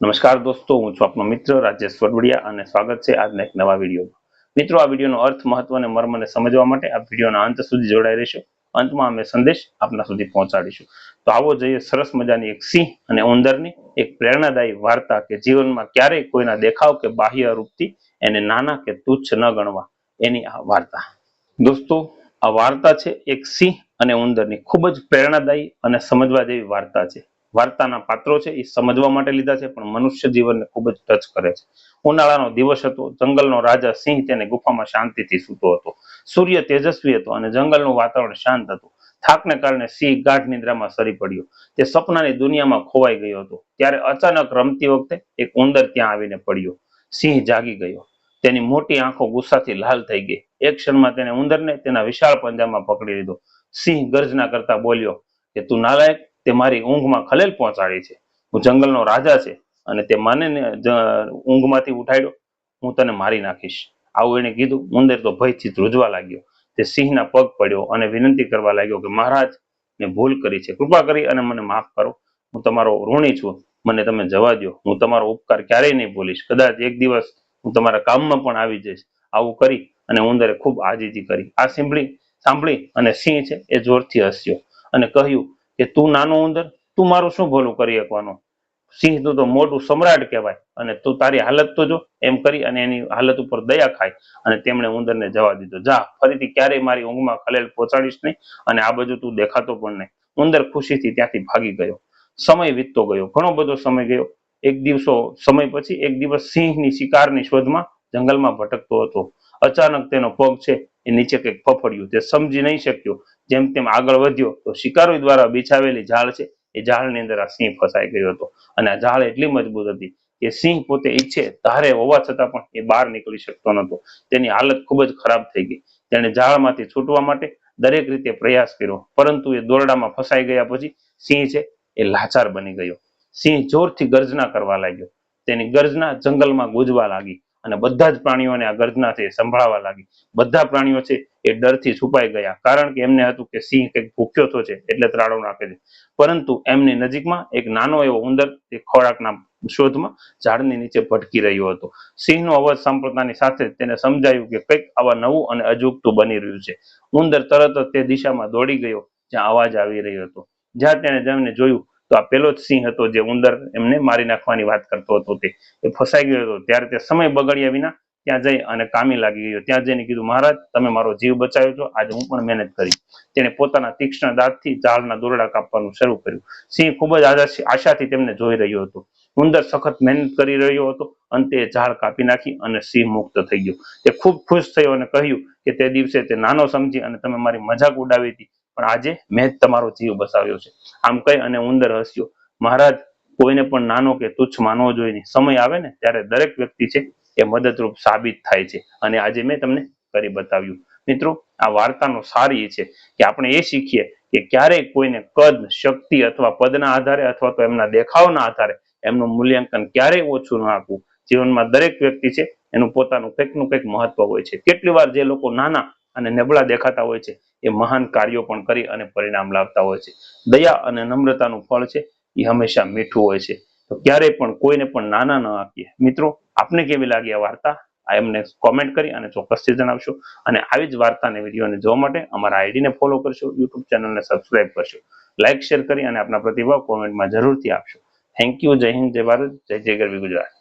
નમસ્કાર દોસ્તો, હું છું આપનો મિત્ર રાજેશ વડવડિયા અને સ્વાગત છે આજના એક નવા વિડીયોમાં. મિત્રો, આ વિડીયોનો અર્થ, મહત્વ અને મર્મને સમજવા માટે આ વિડીયોના અંત સુધી જોડાઈ રહેશો. અંતમાં અમે સંદેશ આપના સુધી પહોંચાડીશું. તો આવો જોઈએ સરસ મજાની એક સિંહ અને ઉંદરની એક પ્રેરણાદાયી વાર્તા કે જીવનમાં ક્યારેય કોઈના દેખાવ કે બાહ્ય રૂપથી એને નાના કે તુચ્છ ન ગણવા. એની આ વાર્તા. દોસ્તો, આ વાર્તા છે એક સિંહ અને ઉંદરની ખૂબ જ પ્રેરણાદાયી અને સમજવા જેવી વાર્તા છે. વાર્તાના પાત્રો છે, એ સમજવા માટે લીધા છે, પણ મનુષ્ય જીવનને ખૂબ જ ટચ કરે છે. ઉનાળાનો દિવસ હતો, જંગલનો રાજા સિંહ તેને ગુફામાં શાંતિથી સૂતો હતો. સૂર્ય તેજસ્વી હતો અને જંગલનું વાતાવરણ શાંત હતું. થાકને કારણે સિંહ ગાઢ નિદ્રામાં સરી પડ્યો. તે સપનાની દુનિયામાં ખોવાઈ ગયો હતો. ત્યારે અચાનક રમતી વખતે એક ઉંદર ત્યાં આવીને પડ્યો. સિંહ જાગી ગયો. તેની મોટી આંખો ગુસ્સાથી લાલ થઈ ગઈ. એક ક્ષણમાં તેને ઉંદરને તેના વિશાળ પંજામાં પકડી લીધો. સિંહ ગર્જના કરતા બોલ્યો કે, તું નાલાયક તે મારી ઊંઘમાં ખલેલ પહોંચાડી છે. હું જંગલનો રાજા છે અને તે માને ઊંઘમાંથી ઉઠાડ્યો. હું તને મારી નાખીશ. આવું એને કીધું. ઉંદર તો ભયથી ધ્રુજવા લાગ્યો. તે સિંહના પગ પડ્યો અને વિનંતી કરવા લાગ્યો કે મહારાજ, મેં ભૂલ કરી છે. કૃપા કરી અને મને માફ કરો. હું તમારો ઋણી છું. મને તમે જવા દો હું તમારો ઉપકાર ક્યારેય નહીં ભૂલીશ. કદાચ એક દિવસ હું તમારા કામમાં પણ આવી જઈશ. આવું કરી અને ઉંદરે ખૂબ આજીજી કરી. આ સાંભળી સાંભળી અને સિંહ છે એ જોરથી હસ્યો અને કહ્યું કે તું નાનો ઉંદર, તું મારું શું ભલું કરી શકવાનું? સિંહ તું મોટું સમ્રાટ કહેવાય. અને તું તારી હાલત તો જો એમ કરી અને એની હાલત ઉપર દયા ખાય. અને તેમણે ઉંદરને જવા દીધો. જા, ફરીથી ક્યારેય મારી ઊંઘમાં ખલેલ પહોંચાડીશ નહીં અને આ બાજુ તું દેખાતો પણ નહીં. ઉંદર ખુશીથી ત્યાંથી ભાગી ગયો. સમય વીતતો ગયો. ઘણો બધો સમય ગયો. એક દિવસો સમય પછી એક દિવસ સિંહની શિકારની શોધમાં જંગલમાં ભટકતો હતો. અચાનક તેનો પગ છે એ નીચે કંઈક ફફડ્યું. તે સમજી નહીં શક્યો. જેમ તેમ આગળ વધ્યો, તો શિકારો દ્વારા બિછાવેલી ઝાડ છે, એ ઝાડની અંદર આ સિંહ ફસાઈ ગયો હતો. અને આ ઝાડ એટલી મજબૂત હતી કે સિંહ પોતે ઈચ્છે ધારે હોવા છતાં પણ એ બહાર નીકળી શકતો નહોતો. તેની હાલત ખૂબ જ ખરાબ થઈ ગઈ. તેણે ઝાડમાંથી છૂટવા માટે દરેક રીતે પ્રયાસ કર્યો, પરંતુ એ દોરડામાં ફસાઈ ગયા પછી સિંહ છે, એ લાચાર બની ગયો. સિંહ જોરથી ગર્જના કરવા લાગ્યો. તેની ગર્જના જંગલમાં ગુંજવા લાગી. અને બધા જ પ્રાણીઓને આ ગર્જના છે એ સંભળાવા લાગી. બધા પ્રાણીઓ છે એ ડરથી છુપાઈ ગયા, કારણ કે એમને હતું કે સિંહ કંઈક ભૂખ્યો તો છે એટલે ત્રાળો નાખે છે. પરંતુ એમની નજીકમાં એક નાનો એવો ઉંદર તે ખોરાકના શોધમાં ઝાડની નીચે ભટકી રહ્યો હતો. સિંહનો અવાજ સાંભળતાની સાથે તેને સમજાયું કે કંઈક આવા નવું અને અજુગતું બની રહ્યું છે. ઉંદર તરત જ તે દિશામાં દોડી ગયો, જ્યાં અવાજ આવી રહ્યો હતો. જ્યાં તેણે જેમને જોયું તો આ પેલો જ સિંહ હતો જે ઉંદર એમને મારી નાખવાની વાત કરતો હતો તે. એ ફસાઈ ગયો હતો. ત્યારે તે સમય બગડ્યા વિના ત્યાં જઈ અને કામી લાગી ગયો. ત્યાં જઈને કીધું, મહારાજ, તમે મારો જીવ બચાવ્યો છો. આજે હું પણ મહેનત કરી. તેણે પોતાના તીક્ષ્ણ દાંતથી ઝાડના દોરડા કાપવાનું શરૂ કર્યું. સિંહ ખૂબ જ આશા- આશાથી તેમને જોઈ રહ્યો હતો. ઉંદર સખત મહેનત કરી રહ્યો હતો. અંતે ઝાડ કાપી નાખી અને સિંહ મુક્ત થઈ ગયો. તે ખૂબ ખુશ થયો અને કહ્યું કે તે દિવસે તે નાનો સમજી અને તમે મારી મજાક ઉડાવી હતી. પણ આજે મેં તમારો જીવ બસાવ્યો છે. આમ કહી અને ઉંદર હસ્યો. મહારાજ, કોઈને પણ નાનો કે તુચ્છ માનવો જોઈએ સમય આવે ને ત્યારે દરેક વ્યક્તિ છે એ મદદરૂપ સાબિત થાય છે. અને આજે મેં તમને કરી બતાવ્યું. મિત્રો, આ વાર્તાનો સાર એ છે કે આપણે એ શીખીએ કે ક્યારેય કોઈને કદ, શક્તિ અથવા પદના આધારે અથવા તો એમના દેખાવના આધારે એમનું મૂલ્યાંકન ક્યારેય ઓછું ન આપવું. જીવનમાં દરેક વ્યક્તિ છે એનું પોતાનું કંઈકનું કંઈક મહત્વ હોય છે. કેટલી વાર જે લોકો નાના અને નબળા દેખાતા હોય છે, એ મહાન કાર્યો પણ કરી અને પરિણામ લાવતા હોય છે. દયા અને નમ્રતાનું ફળ છે, એ હંમેશા મીઠું હોય છે. તો ક્યારેય પણ કોઈને પણ નાના ન આપીએ. મિત્રો, આપને કેવી લાગી આ વાર્તા? આ એમને કોમેન્ટ કરી અને ચોક્કસથી જણાવશો. અને આવી જ વાર્તાને વિડીયોને જોવા માટે અમારા આઈડીને ફોલો કરશો યુટ્યુબ ચેનલને સબસ્ક્રાઇબ કરશો. લાઇક શેર કરી અને આપના પ્રતિભાવ કોમેન્ટમાં જરૂરથી આપશો. થેન્ક યુ જય હિન્દ, જય ભારત, જય જય ગરવી ગુજરાત.